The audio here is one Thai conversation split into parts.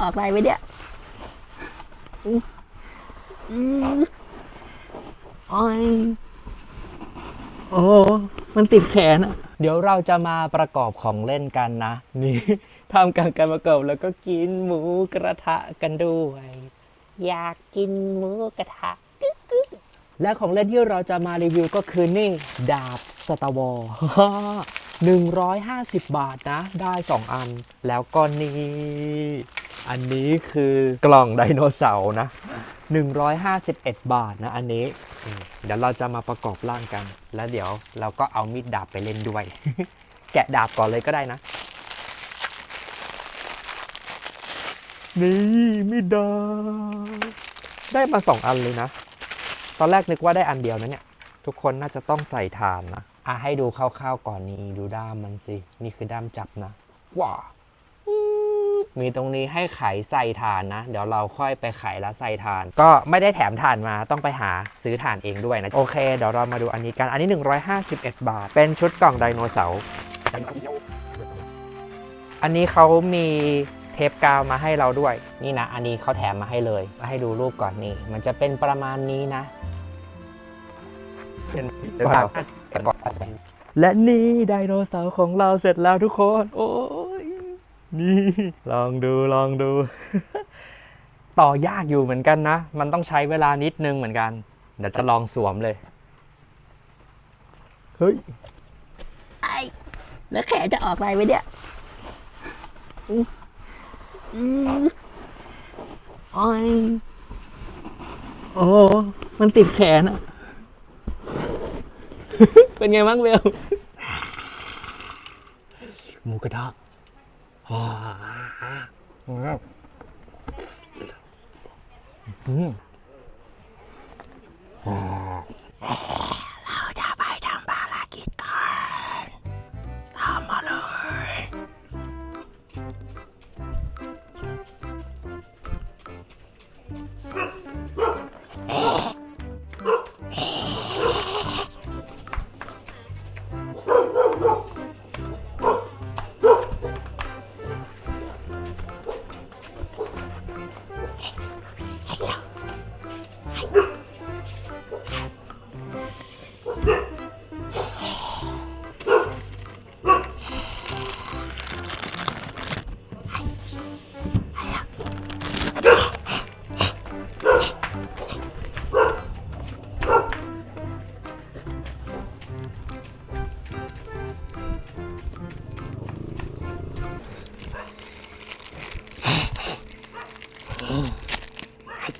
ออกอะไรไว้เนี่ยอื้ออื้อโอ้ยโอ้ มันติดแขนอะเดี๋ยวเราจะมาประกอบของเล่นกันนะ นี่ทำการการประกอบแล้วก็กินหมูกระทะกันด้วย อยากกินหมูกระทะกึกกึกและของเล่นที่เราจะมารีวิวก็คือนี่ ดาบสตาร์วอล 150 บาทนะ ได้ 2 อัน แล้วก็นี่อันนี้คือกล่องไดโนเสาร์นะ 151 บาทนะ อันนี้ เดี๋ยวเราจะมาประกอบร่างกัน แล้วเดี๋ยวเราก็เอามีดดาบไปเล่นด้วย แกะดาบก่อนเลยก็ได้นะ นี่มีดดาบได้มาสองอันเลยนะ ตอนแรกนึกว่าได้อันเดียวนะเนี่ย ทุกคนน่าจะต้องใส่ฐานนะ อะให้ดูคร่าวๆก่อนนี่ดูด้ามมันสิ นี่คือด้ามจับนะ ว้ามีตรงนี้ให้ไขใส่ฐานนะ เดี๋ยวเราค่อยไปไขแล้วใส่ฐาน ก็ไม่ได้แถมฐานมาต้องไปหาซื้อฐานเองด้วยนะ โอเค เดี๋ยวเรามาดูอันนี้กัน อันนี้ 151 บาท เป็นชุดกล่องไดโนเสาร์อันนี้เขามีเทปกาวมาให้เราด้วย นี่นะ อันนี้เขาแถมมาให้เลยมาให้ดูรูปก่อนนี่ มันจะเป็นประมาณนี้นะ เป็นและนี่ไดโนเสาร์ของเราเสร็จแล้วทุกคน โอ้ยนี่ลองดูลองดู ต่อยากอยู่เหมือนกันนะ มันต้องใช้เวลานิดนึงเหมือนกัน เดี๋ยวจะลองสวมเลย เฮ้ยไอ้แล้วแขนจะออกอะไรไว้เนี่ยอื้ออื้อโอ้ยโอ้มันติดแขนอะ เป็นไงบ้างเบลหมูกระทะว้าวอืมเร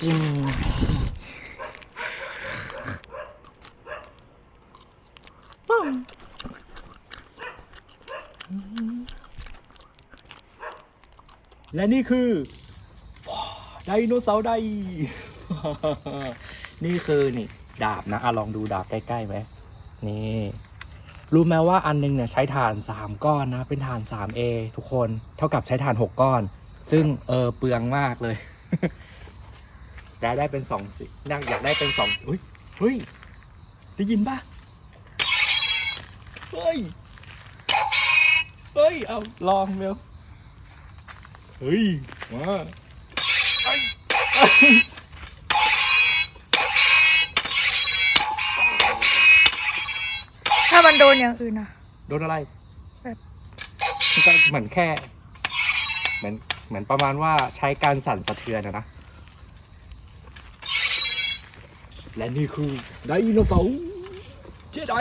กินและนี่คือไดโนเสาร์ได นี่คือนี่ ดาบนะอะลองดูดาบใกล้ๆไหมนี่ รู้ไหมว่าอันหนึงเนี่ยใช้ถ่าน 3 ก้อนนะ เป็นถ่าน 3A ทุกคน เท่ากับใช้ถ่าน 6 ก้อน ซึ่งเออเปลืองมากเลย ได้ได้เป็นสองสิอยากอยากได้เป็นสองอุ้ยเฮ้ย ได้ยินปะเฮ้ย เฮ้ย เอาลองเร็วเฮ้ย มาไอ้ไอ้ถ้ามันโดนอย่างอื่นอะโดนอะไร แบบ มันก็เหมือนแค่เหมือน เหมือนประมาณว่าใช้การสั่นสะเทือนนะ และนี่คือไดโนเสาร์เจได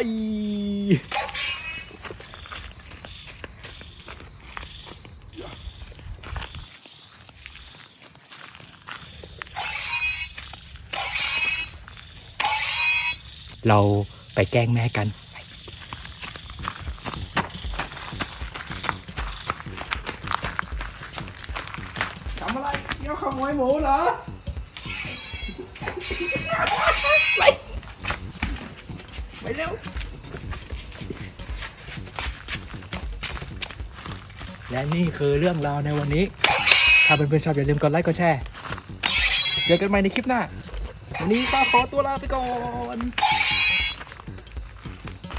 เราไปแกล้งแม่กัน ทำ อะไรเที่ยวขโมยหมูเหรอไปไปเร็วและนี่คือเรื่องราวในวันนี้ ถ้าเพื่อนๆชอบอย่าลืมกดไลค์กดแชร์ เจอกันใหม่ในคลิปหน้า วันนี้ป้าขอตัวลาไปก่อน